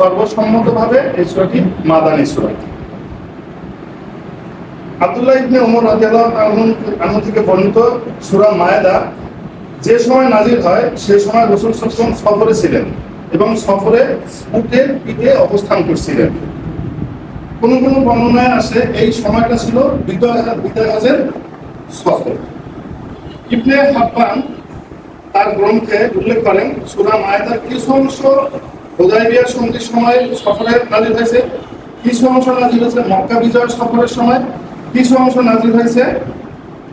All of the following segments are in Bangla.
সর্বসম্মতভাবে এই সূরাটি মাদানী সূরা। ইবনে থেকে বর্ণিত যে সময় নাজির হয় সেই সময় রাসূল সফরে ছিলেন এবং সফরে উটের পিঠে অবস্থান করছিলেন। কোন কোন বর্ণনায় আসে এই সময়টা ছিল বিদয় বিদয়াজের সফর। ইবনে হাব্বান তার গ্রন্থে উল্লেখ করেন, সুরা মায়েদার কিছু অংশ হুদাইবিয়া সন্ধির সময় সফরে নাজির হয়েছে। কিছু অংশ নাজির হয়েছে মক্কা বিজয় সফরের সময়। কিছু অংশ হয়েছে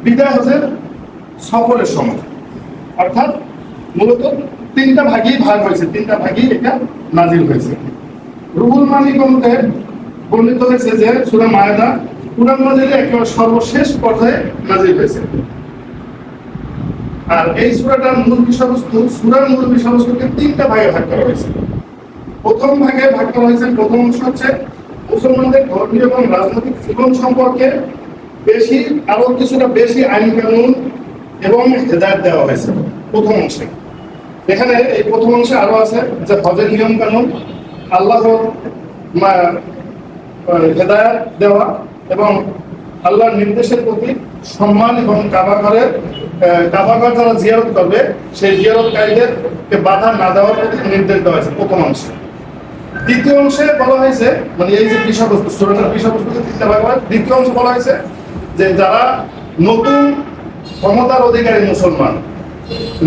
বিদায় হজের সফরের সময়। অর্থাৎ মূলত তিনটা ভাগ হয়েছে, তিনটা এটা হয়েছে। রুহুল মানি গ্রন্থে বর্ণিত হয়েছে যে সূরা মায়েদা কুরআন মাজিদের একেবারে সর্বশেষ পর্যায়ে নাজির হয়েছে। আর এই সূরাটার মূল বিষয়বস্তু, সূরার মূল বিষয়বস্তুকে তিনটা ভাগে ভাগ করা হয়েছে। প্রথম ভাগে ভাগ করা হয়েছে, প্রথম অংশ হচ্ছে মুসলমানদের ধর্মীয় এবং রাজনৈতিক জীবন সম্পর্কে বেশি, আরও কিছুটা বেশি আইন কানুন এবং হেদায়ত দেওয়া হয়েছে প্রথম অংশে। এখানে এই প্রথম অংশে আরও আছে যে হজের নিয়ম কানুন, আল্লাহ হেদায়ত দেওয়া এবং আল্লাহর নির্দেশের প্রতি সম্মান এবং কাবাঘরের কাবাঘর যারা জিয়ারত করবে, সেই জিয়ারতকারীদেরকে বাধা না দেওয়ার প্রতি নির্দেশ দেওয়া হয়েছে প্রথম অংশে। দ্বিতীয় অংশে বলা হয়েছে মানে এই যে বিষয়বস্তু সুরটার বিষয়বস্তুকে তিনটা ভাগ হয়, দ্বিতীয় অংশে বলা হয়েছে যে যারা নতুন ক্ষমতার অধিকারী মুসলমান,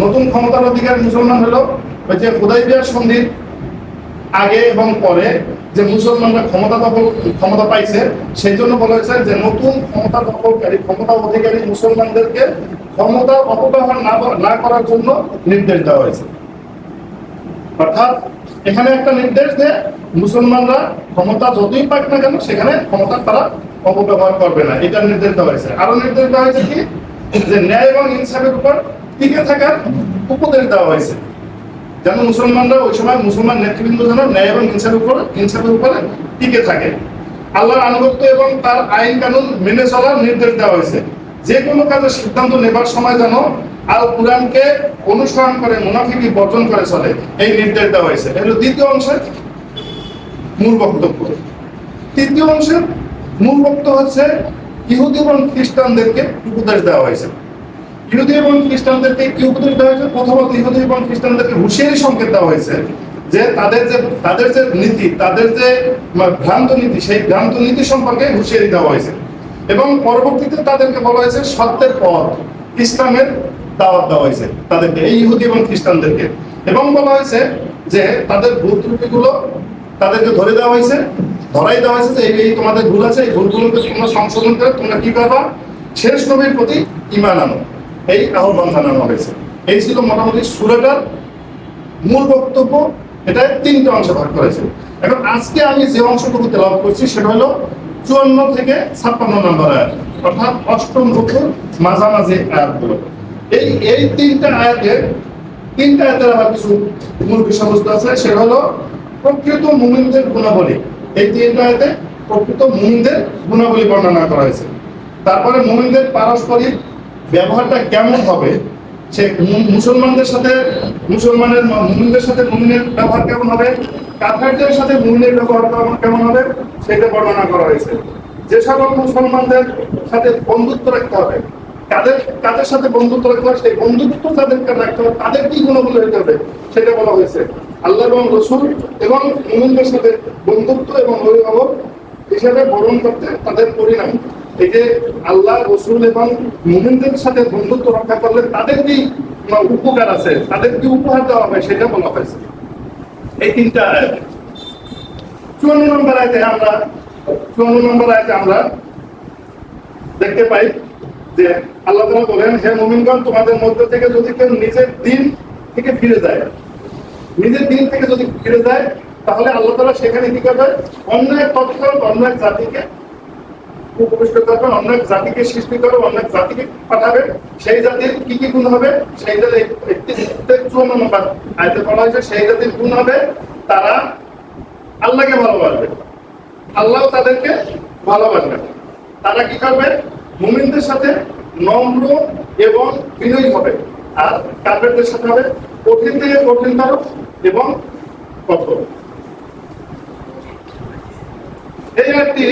নতুন ক্ষমতার অধিকারী মুসলমান হলো ওই যে হুদাইবিয়ার সন্ধির আগে এবং পরে যে মুসলমানরা ক্ষমতা দখল, ক্ষমতা পাইছে, সেই জন্য বলা হয়েছে যে নতুন ক্ষমতা দখলকারী, ক্ষমতা অধিকারী মুসলমানদেরকে ক্ষমতার অপব্যবহার না করার জন্য নির্দেশ দেওয়া হয়েছে। অর্থাৎ এখানে একটা নির্দেশ যে মুসলমানরা ক্ষমতা যতই পাক না কেন, সেখানে ক্ষমতা তারা অপব্যবহার করবে না। এটা নির্দেশ দেওয়া হয়েছে। আরও নির্দেশ দেওয়া হয়েছে কি? যে ন্যায় এবং ইনসাফের উপর টিকে থাকার উপদেশ দেওয়া হয়েছে। যেন মুসলমানরা ওই সময় মুসলমান নেতৃবৃন্দ যেন ন্যায় এবং ইনসাফের উপর, ইনসাফের উপরে টিকে থাকে। আল্লাহর আনুগত্য এবং তার আইন কানুন মেনে চলার নির্দেশ দেওয়া হয়েছে। যে কোনো কাজের সিদ্ধান্ত নেবার সময় যেন আল কুরআনকে অনুসরণ করে মুনাফিকি বর্জন করে চলে। এই নির্দেশ দেওয়া হয়েছে। এটা হলো দ্বিতীয় অংশের মূল বক্তব্য। তৃতীয় অংশের মূল বক্তব্য হচ্ছে ইহুদি এবং খ্রিস্টানদেরকে উপদেশ দেওয়া হয়েছে। ইহুদি এবং খ্রিস্টানদেরকে কি উপদেশ দেওয়া হয়েছে? প্রথমত ইহুদি এবং খ্রিস্টানদেরকে হুঁশিয়ারি সংকেত দেওয়া হয়েছে যে তাদের যে তাদের যে নীতি, তাদের যে ভ্রান্ত নীতি, সেই ভ্রান্ত নীতি সম্পর্কে হুঁশিয়ারি দেওয়া হয়েছে। এবং পরবর্তীতে তাদেরকে বলা হয়েছে সত্যের পথ, ইসলামের দাওয়াত দেওয়া হয়েছে। তাদেরকে এই ইহুদি এবং খ্রিস্টানদেরকে। এবং বলা হয়েছে যে তাদের ভুল ত্রুটিগুলো তাদেরকে ধরে দেওয়া হয়েছে, ধরাই দেওয়া হয়েছে যে এই তোমাদের ভুল আছে, এই ভুলগুলোকে তোমরা সংশোধন করে, তোমরা কি করবা? শেষ নবীর প্রতি ইমান আনো। এই আহ্বান জানানো হয়েছে। এই ছিল মোটামুটি সুরাটার মূল বক্তব্য। এটা তিনটা অংশে ভাগ করেছে। এখন আজকে আমি যে অংশটুকু তেলাওয়াত করছি, সেটা হলো চুয়ান্ন থেকে ছাপ্পান্ন নম্বর আয়াত, অর্থাৎ অষ্টম রুকুর মাঝামাঝি আয়াতগুলো। এই এই তিনটা আয়াতে, তিনটা আয়াতের আবার কিছু মূল বিষয়বস্তু আছে, সেটা হলো প্রকৃত মুমিনদের গুণাবলী। এই তিনটা আয়াতে প্রকৃত মুমিনদের গুণাবলী বর্ণনা করা হয়েছে। তারপরে মুমিনদের পারস্পরিক ব্যবহারটা কেমন হবে, সে মুসলমানদের সাথে, মুসলমানের মুমিনদের সাথে মুমিনের ব্যবহার কেমন হবে, কাফেরদের সাথে মুমিনের ব্যবহার কেমন হবে, সেটা বর্ণনা করা হয়েছে। যে সকল মুসলমানদের সাথে বন্ধুত্ব রাখতে হবে কাদের কাদের সাথে বন্ধুত্ব রাখতে হবে সেই বন্ধুত্ব তাদেরকে রাখতে হবে তাদের কি গুণগুলো হতে হবে? সেটা বলা হয়েছে। আল্লাহ এবং রসুল এবং মুমিনদের সাথে বন্ধুত্ব এবং অভিভাবক হিসেবে বরণ করতে তাদের পরিণাম। এই যে আল্লাহ, রসুল এবং মুমিনদের সাথে বন্ধুত্ব রক্ষা করলে তাদের কি উপকার আছে? তাদের কি উপহার দেওয়া হবে? সেটা বলা হয়েছে। এই তিনটা আয়াত। চুয়ান্ন নম্বর আয়তে আমরা, চুয়ান্ন নম্বর আয়তে আমরা দেখতে পাই যে আল্লাহ তাআলা বলেন, হে মুমিনগণ, তোমাদের মধ্যে থেকে যদি কেউ নিজের দিন থেকে ফিরে যায়, নিজের দিন থেকে যদি ফিরে যায়, তাহলে আল্লাহ তাআলা সেখানে কি করবে? অন্য এক তৎক্ষণ অন্য এক জাতিকে উপবিষ্ট করবেন অন্য এক জাতিকে সৃষ্টি অন্য এক জাতিকে পাঠাবে। সেই জাতির কি কি গুণ হবে? সেই জাতির চুয়ান্ন আয়তে বলা হয়েছে। সেই জাতির গুণ হবে, তারা আল্লাহকে ভালোবাসবে। আল্লাহ তাদেরকে ভালোবাসবে। তারা কি করবে? মুমিনদের সাথে নম্র এবং বিনয়ী হবে। আর কার্পেটদের সাথে হবে কঠিন থেকে কঠিন তার এবং কঠোর। এই একটি